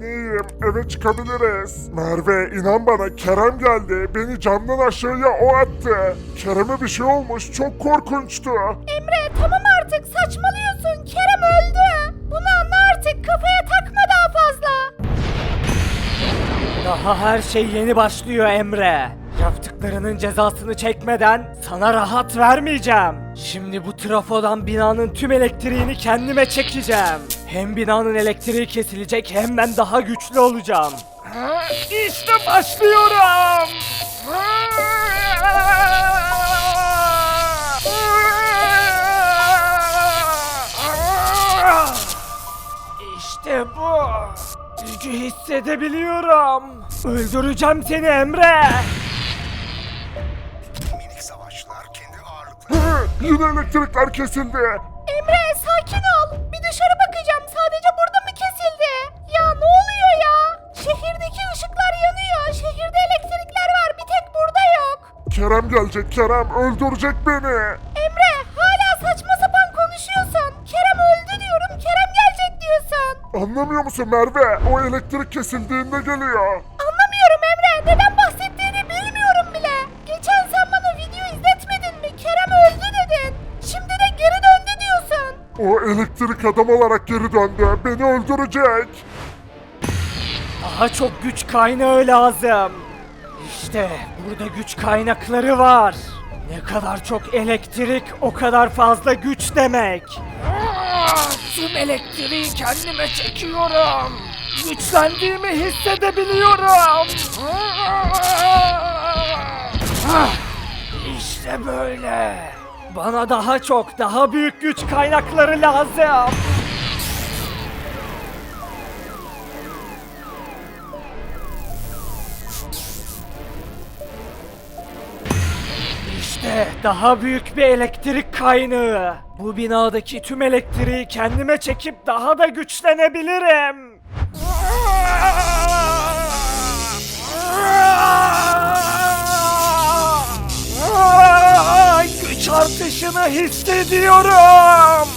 ben iyiyim. Eve çıkabiliriz. Merve inan bana Kerem geldi. Beni camdan aşağıya o attı. Kerem'e bir şey olmuş. Çok korkunçtu. Emre tamam artık saçmalıyorsun. Kerem öldü. Bunu anla artık kafaya takma daha fazla. Daha her şey yeni başlıyor Emre. Yaptıklarının cezasını çekmeden sana rahat vermeyeceğim. Şimdi bu trafodan binanın tüm elektriğini kendime çekeceğim. Hem binanın elektriği kesilecek hem ben daha güçlü olacağım. İşte başlıyorum. İşte bu. Gücü hissedebiliyorum. Öldüreceğim seni Emre. Minik savaşçılar kendi ağırlıkları Yine elektrikler kesildi. Kerem gelecek Kerem. Öldürecek beni. Emre hala saçma sapan konuşuyorsun. Kerem öldü diyorum. Kerem gelecek diyorsun. Anlamıyor musun Merve? O elektrik kesildiğinde geliyor. Anlamıyorum Emre. Neden bahsettiğini bilmiyorum bile. Geçen sen bana video izletmedin mi? Kerem öldü dedin. Şimdi de geri döndü diyorsun. O elektrik adam olarak geri döndü. Beni öldürecek. Daha çok güç kaynağı lazım. İşte burada güç kaynakları var. Ne kadar çok elektrik o kadar fazla güç demek. Ah, Tüm elektriği kendime çekiyorum. Güçlendiğimi hissedebiliyorum. Ah, İşte böyle. Bana daha çok, daha büyük güç kaynakları lazım. İşte daha büyük bir elektrik kaynağı. Bu binadaki tüm elektriği kendime çekip daha da güçlenebilirim. Güç artışını hissediyorum.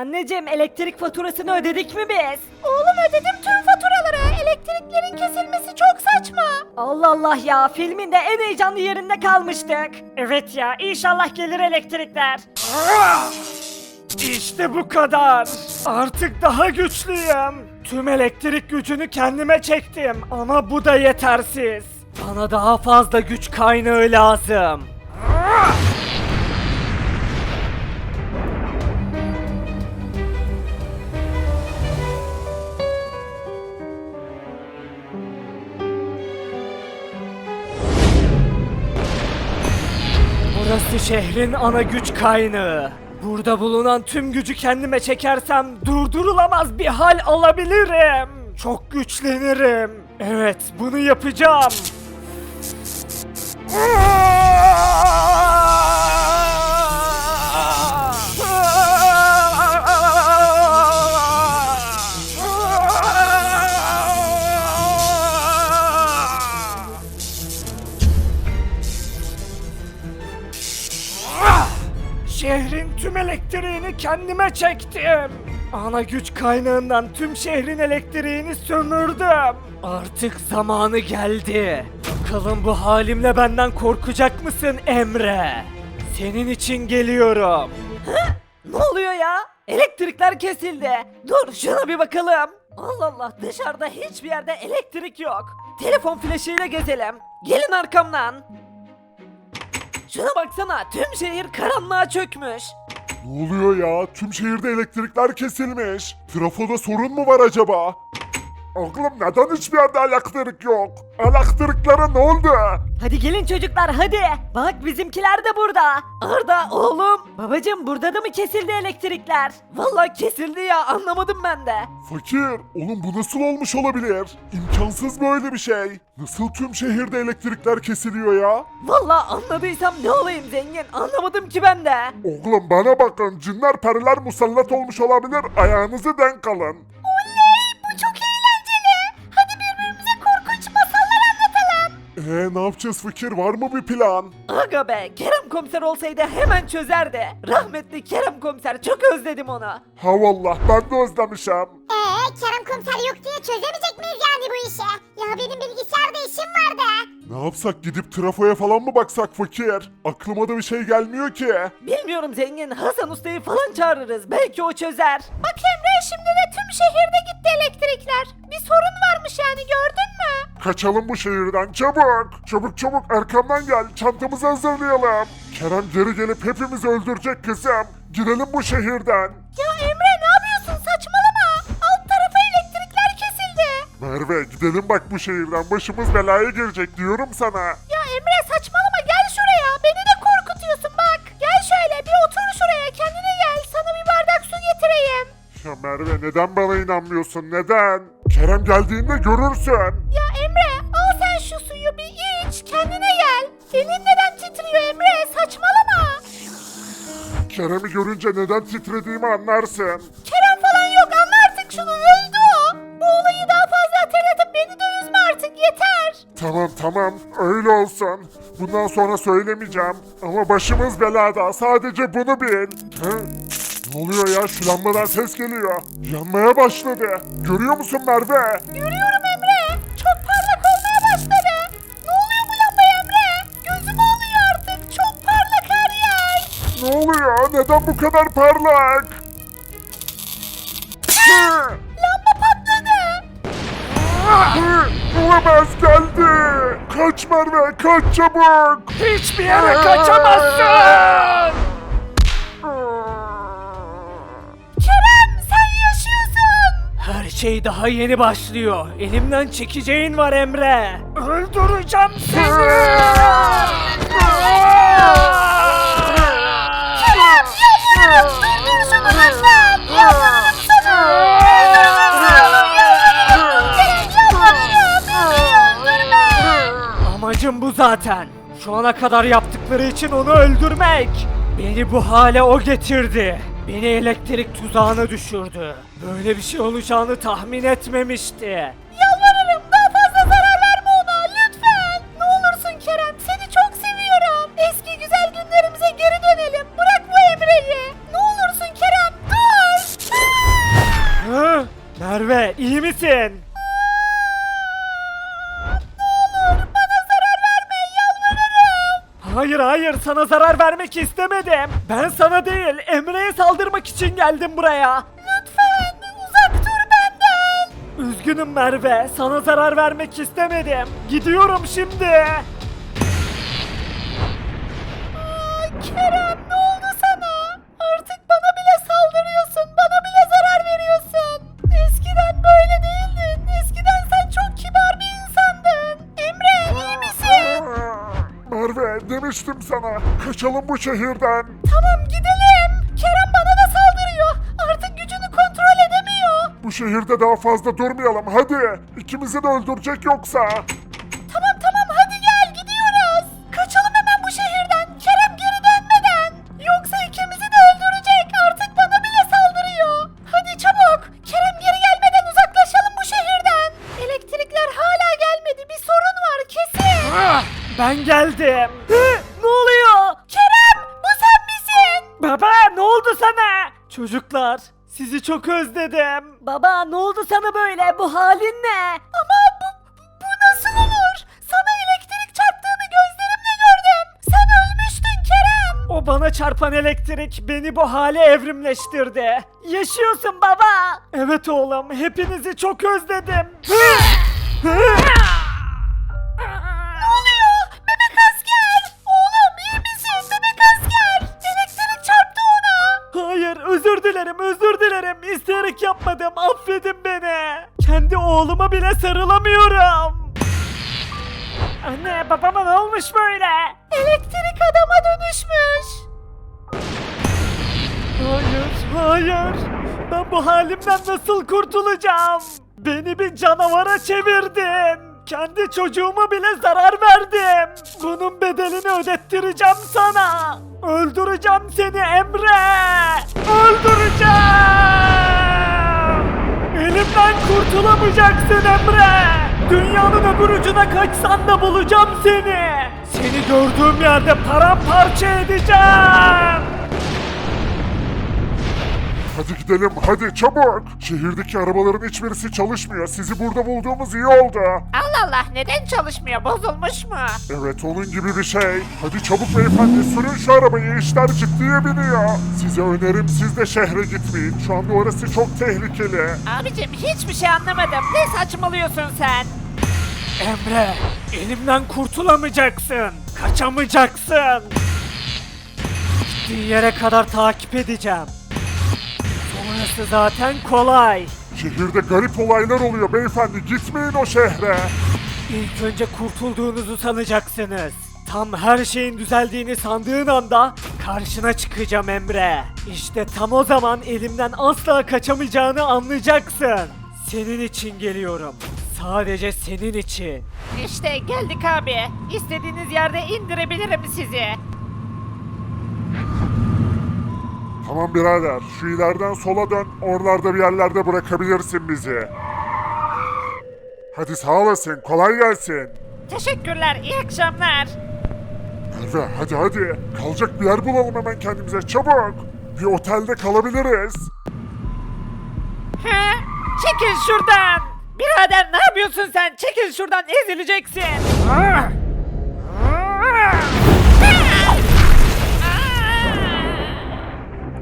Anneciğim elektrik faturasını ödedik mi biz? Oğlum ödedim tüm faturaları. Elektriklerin kesilmesi çok saçma. Allah Allah ya filmin de en heyecanlı yerinde kalmıştık. Evet ya inşallah gelir elektrikler. İşte bu kadar. Artık daha güçlüyüm. Tüm elektrik gücünü kendime çektim ama bu da yetersiz. Bana daha fazla güç kaynağı lazım. Şehrin ana güç kaynağı. Burada bulunan tüm gücü kendime çekersem durdurulamaz bir hal alabilirim. Çok güçlenirim. Evet, bunu yapacağım. kendime çektim. Ana güç kaynağından tüm şehrin elektriğini sömürdüm. Artık zamanı geldi. Bakalım bu halimle benden korkacak mısın Emre? Senin için geliyorum. Ne oluyor ya? Elektrikler kesildi. Dur şuna bir bakalım. Allah Allah dışarıda hiçbir yerde elektrik yok. Telefon flaşıyla gezelim. Gelin arkamdan. Şuna baksana tüm şehir karanlığa çökmüş. Ne oluyor ya? Tüm şehirde elektrikler kesilmiş. Trafoda sorun mu var acaba? Oğlum neden hiçbir yerde elektrik yok? Elektriklere ne oldu? Hadi gelin çocuklar hadi. Bak bizimkiler de burada. Arda oğlum. Babacım burada da mı kesildi elektrikler? Vallahi kesildi ya anlamadım ben de. Fakir, oğlum bu nasıl olmuş olabilir? İmkansız böyle bir şey. Nasıl tüm şehirde elektrikler kesiliyor ya? Vallahi anladıysam ne olayım zengin anlamadım ki ben de. Oğlum bana bakın, cinler periler musallat olmuş olabilir. Ayağınızı denk alın. Ee ne yapacağız fakir var mı bir plan? Aga be Kerem komiser olsaydı hemen çözerdi. Rahmetli Kerem komiser çok özledim onu. Ha vallah ben de özlemişim. Ee Kerem komiser yok diye çözemeyecek miyiz yani bu işi? Ya benim bilgisayarda işim vardı. Ne yapsak gidip trafoya falan mı baksak fakir? Aklıma da bir şey gelmiyor ki. Bilmiyorum zengin Hasan Usta'yı falan çağırırız belki o çözer. Bak Emre şimdi de tüm şehirde gitti elektrikler. Bir sorun varmış yani gördün mü? Kaçalım bu şehirden çabuk. Çabuk çabuk arkamdan gel çantamızı hazırlayalım. Kerem geri gelip hepimizi öldürecek kızım. Gidelim bu şehirden. Ya Emre Merve gidelim bak bu şehirden başımız belaya girecek diyorum sana. Ya Emre saçmalama gel şuraya. Beni de korkutuyorsun bak. Gel şöyle bir otur şuraya kendine gel. Sana bir bardak su getireyim. Ya Merve neden bana inanmıyorsun neden? Kerem geldiğinde görürsün. Ya Emre al sen şu suyu bir iç kendine gel. Elin neden titriyor Emre saçmalama. Kerem'i görünce neden titrediğimi anlarsın. Tamam tamam öyle olsun. Bundan sonra söylemeyeceğim. Ama başımız belada sadece bunu bil. Hı? Ne oluyor ya şu lambadan ses geliyor. Yanmaya başladı. Görüyor musun Merve? Görüyorum Emre. Çok parlak olmaya başladı. Ne oluyor bu lamba Emre? Gözüm oluyor artık. Çok parlak her yer. Ne oluyor? Neden bu kadar parlak? Hı! Olamaz geldi. Kaç Merve kaç çabuk. Hiçbir yere kaçamazsın. Kerem sen yaşıyorsun. Her şey daha yeni başlıyor. Elimden çekeceğin var Emre. Öldüreceğim seni. Zaten. Şu ana kadar yaptıkları için onu öldürmek. Beni bu hale o getirdi. Beni elektrik tuzağına düşürdü. Böyle bir şey olacağını tahmin etmemişti. Hayır sana zarar vermek istemedim. Ben sana değil Emre'ye saldırmak için geldim buraya. Lütfen uzak dur benden. Üzgünüm Merve sana zarar vermek istemedim. Gidiyorum şimdi. Demiştim sana. Kaçalım bu şehirden. Tamam gidelim. Kerem bana da saldırıyor. Artık gücünü kontrol edemiyor. Bu şehirde daha fazla durmayalım hadi. İkimizi de öldürecek yoksa. Ben geldim. Hı, ne oluyor? Kerem bu sen misin? Baba ne oldu sana? Çocuklar sizi çok özledim. Baba ne oldu sana böyle? Bu halin ne? Ama bu, bu nasıl olur? Sana elektrik çarptığını gözlerimle gördüm. Sen ölmüştün Kerem. O bana çarpan elektrik beni bu hale evrimleştirdi. Yaşıyorsun baba. Evet oğlum hepinizi çok özledim. Ne oluyor? Affedin beni. Kendi oğluma bile sarılamıyorum. Anne babama ne olmuş böyle? Elektrik adama dönüşmüş! Hayır, hayır. Ben bu halimden nasıl kurtulacağım? Beni bir canavara çevirdin. Kendi çocuğuma bile zarar verdim. Bunun bedelini ödettireceğim sana. Öldüreceğim seni Emre. Kurtulamayacaksın Emre. Dünyanın öbür ucuna kaçsan da bulacağım seni. Seni gördüğüm yerde paramparça edeceğim. Hadi gidelim hadi çabuk. Şehirdeki arabaların hiçbirisi çalışmıyor. Sizi burada bulduğumuz iyi oldu. Allah Allah neden çalışmıyor bozulmuş mu? Evet onun gibi bir şey. Hadi çabuk beyefendi sürün şu arabayı işler ciddiye biniyor. Size önerim siz de şehre gitmeyin. Şu anda orası çok tehlikeli. Abicim hiçbir şey anlamadım. Ne saçmalıyorsun sen? Emre, elimden kurtulamayacaksın. Kaçamayacaksın. Gittiğin yere kadar takip edeceğim. Sonrası zaten kolay. Şehirde garip olaylar oluyor beyefendi. Gitmeyin o şehre. İlk önce kurtulduğunuzu sanacaksınız. Tam her şeyin düzeldiğini sandığın anda karşına çıkacağım Emre. İşte tam o zaman elimden asla kaçamayacağını anlayacaksın. Senin için geliyorum. Sadece senin için. İşte geldik abi. İstediğiniz yerde indirebilirim sizi. Tamam birader şu ileriden sola dön. Oralarda bir yerlerde bırakabilirsin bizi. Hadi sağ olasın. Kolay gelsin. Teşekkürler, iyi akşamlar. Merve hadi hadi. Kalacak bir yer bulalım hemen kendimize çabuk. Bir otelde kalabiliriz. He? Çekil şuradan. Birader ne yapıyorsun sen? Çekil şuradan ezileceksin.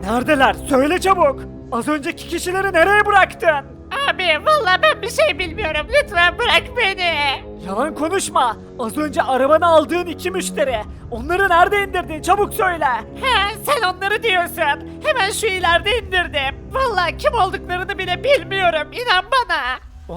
Neredeler? Söyle çabuk. Az önceki kişileri nereye bıraktın? Abi vallahi ben bir şey bilmiyorum. Lütfen bırak beni. Yalan konuşma. Az önce arabanı aldığın iki müşteri. Onları nerede indirdin? Çabuk söyle. He, sen onları diyorsun. Hemen şu ileride indirdim. Vallahi kim olduklarını bile bilmiyorum. İnan bana.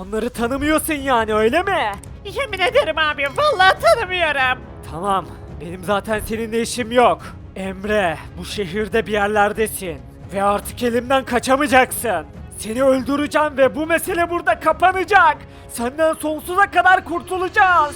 Onları tanımıyorsun yani öyle mi? Yemin ederim abi vallahi tanımıyorum. Tamam. Benim zaten seninle işim yok. Emre, bu şehirde bir yerlerdesin. Ve artık elimden kaçamayacaksın. Seni öldüreceğim ve bu mesele burada kapanacak. Senden sonsuza kadar kurtulacağız.